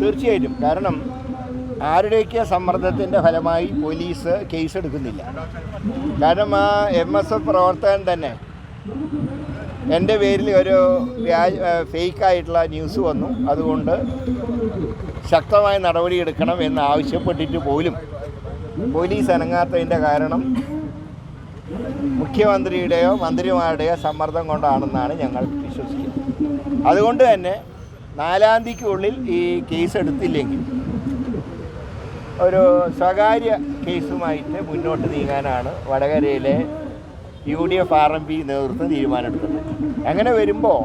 തീർച്ചയായിട്ടും. കാരണം ആരുടെയൊക്കെ സമ്മർദ്ദത്തിന്റെ ഫലമായി പോലീസ് കേസ് എടുക്കുന്നില്ല കാരണം ആ എം എസ് എഫ് പ്രവർത്തകൻ തന്നെ എന്റെ പേരിൽ ഒരു വ്യാജ ഫേക്കായിട്ടുള്ള ന്യൂസ് വന്നു. അതുകൊണ്ട് ശക്തമായ നടപടിയെടുക്കണം എന്ന് ആവശ്യപ്പെട്ടിട്ട് പോലും പോലീസ് അനങ്ങാത്തതിന്റെ കാരണം മുഖ്യമന്ത്രിയുടെയോ മന്ത്രിമാരുടെയോ സമ്മർദ്ദം കൊണ്ടാണെന്നാണ് ഞങ്ങൾ വിശ്വസിക്കുന്നത്. അതുകൊണ്ട് തന്നെ നാലാം തീയതിക്കുള്ളിൽ ഈ കേസ് എടുത്തില്ലെങ്കിൽ ഒരു സ്വകാര്യ കേസുമായിട്ട് മുന്നോട്ട് നീങ്ങാനാണ് വടകരയിലെ U D F R M P നേതൃത്വം തീരുമാനമെടുത്തത്. അങ്ങനെ വരുമ്പോൾ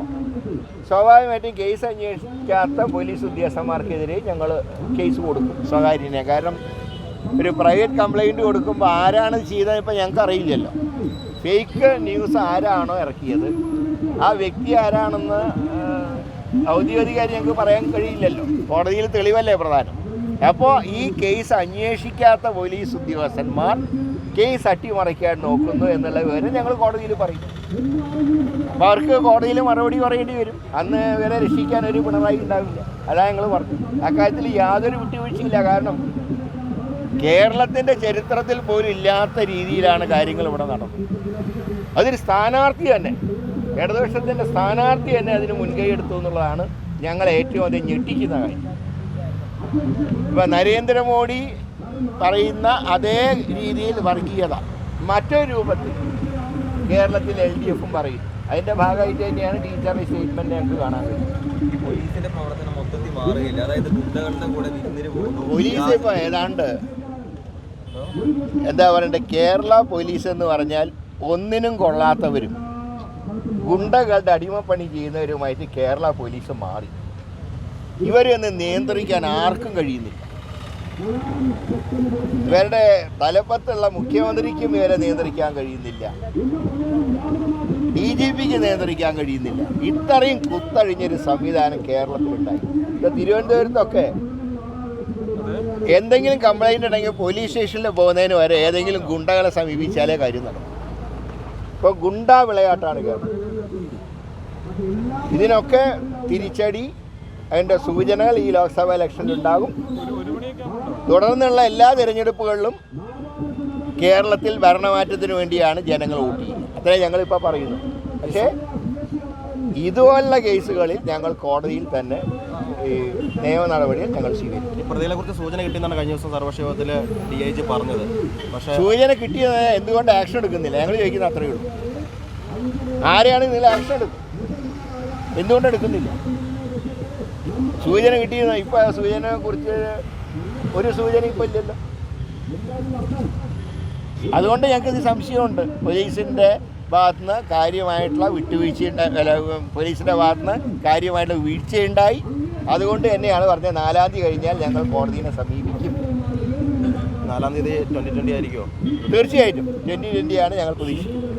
സ്വാഭാവികമായിട്ടും കേസ് അന്വേഷിക്കാത്ത പോലീസ് ഉദ്യോഗസ്ഥന്മാർക്കെതിരെ ഞങ്ങൾ കേസ് കൊടുക്കും സ്വകാര്യനെ. കാരണം ഒരു പ്രൈവറ്റ് കംപ്ലൈന്റ് കൊടുക്കുമ്പോൾ ആരാണ് ചെയ്തത് ഇപ്പം ഞങ്ങൾക്ക് അറിയില്ലല്ലോ ഫേക്ക് ന്യൂസ് ആരാണോ ഇറക്കിയത്? ആ വ്യക്തി ആരാണെന്ന് ആ, ഔദ്യോഗികമായി ഞങ്ങൾക്ക് പറയാൻ കഴിയില്ലല്ലോ. കോടതിയിൽ തെളിവല്ലേ പ്രധാനം. അപ്പോൾ ഈ കേസ് അന്വേഷിക്കാത്ത പോലീസ് ഉദ്യോഗസ്ഥന്മാർ കേസ് അട്ടിമറിക്കാൻ നോക്കുന്നു എന്നുള്ള വിവരം ഞങ്ങൾ കോടതിയിൽ പറയും. അപ്പോൾ അവർക്ക് കോടതിയിൽ മറുപടി പറയേണ്ടി വരും. അന്ന് ഇവരെ രക്ഷിക്കാൻ ഒരു പിണറായി ഉണ്ടാവില്ല. അതാ ഞങ്ങൾ പറഞ്ഞു. അക്കാര്യത്തിൽ യാതൊരു വിട്ടുവീഴ്ചയില്ല. കാരണം കേരളത്തിന്റെ ചരിത്രത്തിൽ പോലും ഇല്ലാത്ത രീതിയിലാണ് കാര്യങ്ങൾ ഇവിടെ നടന്നത്. അതൊരു സ്ഥാനാർത്ഥി തന്നെ ഇടതുപക്ഷത്തിന്റെ സ്ഥാനാർത്ഥി തന്നെ അതിന് മുൻകൈ എടുത്തു എന്നുള്ളതാണ് ഞങ്ങൾ ഏറ്റവും അധികം ഞെട്ടിക്കുന്ന കാര്യം. ഇപ്പം നരേന്ദ്രമോദി പറയുന്ന അതേ രീതിയിൽ വർഗീയത മറ്റൊരു രൂപത്തിൽ കേരളത്തിൽ എൽ ഡി എഫും പറയും. അതിന്റെ ഭാഗമായിട്ട് തന്നെയാണ് ടീച്ചറുടെ സ്റ്റേറ്റ്മെന്റ് ഞങ്ങൾക്ക് കാണാൻ പോലീസിന്റെ പ്രവർത്തനം മൊത്തത്തിൽ മാറുകയില്ല. അതായത് ഗുണ്ടകളുടെ കൂടെ പോലീസ് ഇപ്പോൾ ഏതാണ്ട് എന്താ പറയണ്ടേ? കേരള പോലീസ് എന്ന് പറഞ്ഞാൽ ഒന്നിനും കൊള്ളാത്തവരും ഗുണ്ടകളുടെ അടിമപ്പണി ചെയ്യുന്നവരുമായിട്ട് കേരള പോലീസ് മാറി. ഇവരെയൊന്ന് നിയന്ത്രിക്കാൻ ആർക്കും കഴിയുന്നില്ല. ഇവരുടെ തലപ്പത്തുള്ള മുഖ്യമന്ത്രിക്കും ഇവരെ നിയന്ത്രിക്കാൻ കഴിയുന്നില്ല. ഡി ജി പിക്ക് നിയന്ത്രിക്കാൻ കഴിയുന്നില്ല. ഇത്രയും കുത്തഴിഞ്ഞൊരു സംവിധാനം കേരളത്തിലുണ്ടായി. തിരുവനന്തപുരത്തൊക്കെ എന്തെങ്കിലും കംപ്ലൈന്റ് ഉണ്ടെങ്കിൽ പോലീസ് സ്റ്റേഷനിൽ പോകുന്നതിന് വരെ ഏതെങ്കിലും ഗുണ്ടകളെ സമീപിച്ചാലേ കാര്യം നടക്കും. ഇപ്പോൾ ഗുണ്ട വിളയാട്ടാണ് കേരളം. ഇതിനൊക്കെ തിരിച്ചടി അതിന്റെ സൂചനകൾ ഈ ലോക്സഭാ ഇലക്ഷനിൽ ഉണ്ടാകും. തുടർന്നുള്ള എല്ലാ തിരഞ്ഞെടുപ്പുകളിലും കേരളത്തിൽ ഭരണമാറ്റത്തിന് വേണ്ടിയാണ് ജനങ്ങൾ വോട്ട് ചെയ്യുന്നത്. അത്രേ ഞങ്ങളിപ്പോൾ പറയുന്നു. പക്ഷേ ഇതുപോലുള്ള കേസുകളിൽ ഞങ്ങൾ കോടതിയിൽ തന്നെ ഈ നിയമ നടപടികൾ ഞങ്ങൾ സ്വീകരിക്കും. പ്രതികളെ കുറിച്ച് സൂചന കിട്ടിയെന്നാണ് കഴിഞ്ഞ ദിവസം സർവകക്ഷിയോഗത്തിൽ ഡി ഐ ജി പറഞ്ഞത്. പക്ഷേ സൂചന കിട്ടിയത് എന്തുകൊണ്ട് ആക്ഷൻ എടുക്കുന്നില്ല? ഞങ്ങൾ ചോദിക്കുന്ന അത്രയേ ഉള്ളൂ. ആരെയാണ് ഇതിൽ ആക്ഷൻ എടുക്കും എന്തുകൊണ്ട് എടുക്കുന്നില്ല? സൂചന കിട്ടിയത് ഇപ്പൊ ആ സൂചനയെ കുറിച്ച് ഒരു സൂചന ഇപ്പൊ ഇല്ലല്ലോ. അതുകൊണ്ട് ഞങ്ങൾക്ക് ഇത് സംശയമുണ്ട്. പോലീസിന്റെ ഭാഗത്തുനിന്ന് കാര്യമായിട്ടുള്ള വിട്ടുവീഴ്ച പോലീസിന്റെ ഭാഗത്തുനിന്ന് കാര്യമായിട്ടുള്ള വീഴ്ചയുണ്ടായി. അതുകൊണ്ട് തന്നെയാണ് പറഞ്ഞത് നാലാം തീയതി കഴിഞ്ഞാൽ ഞങ്ങൾ കോടതിയെ സമീപിക്കും. നാലാം തീയതി ട്വന്റി ട്വന്റി ആയിരിക്കുമോ തീർച്ചയായിട്ടും. ട്വന്റി ട്വന്റിയാണ് ഞങ്ങൾ പ്രതീക്ഷിക്കുന്നത്.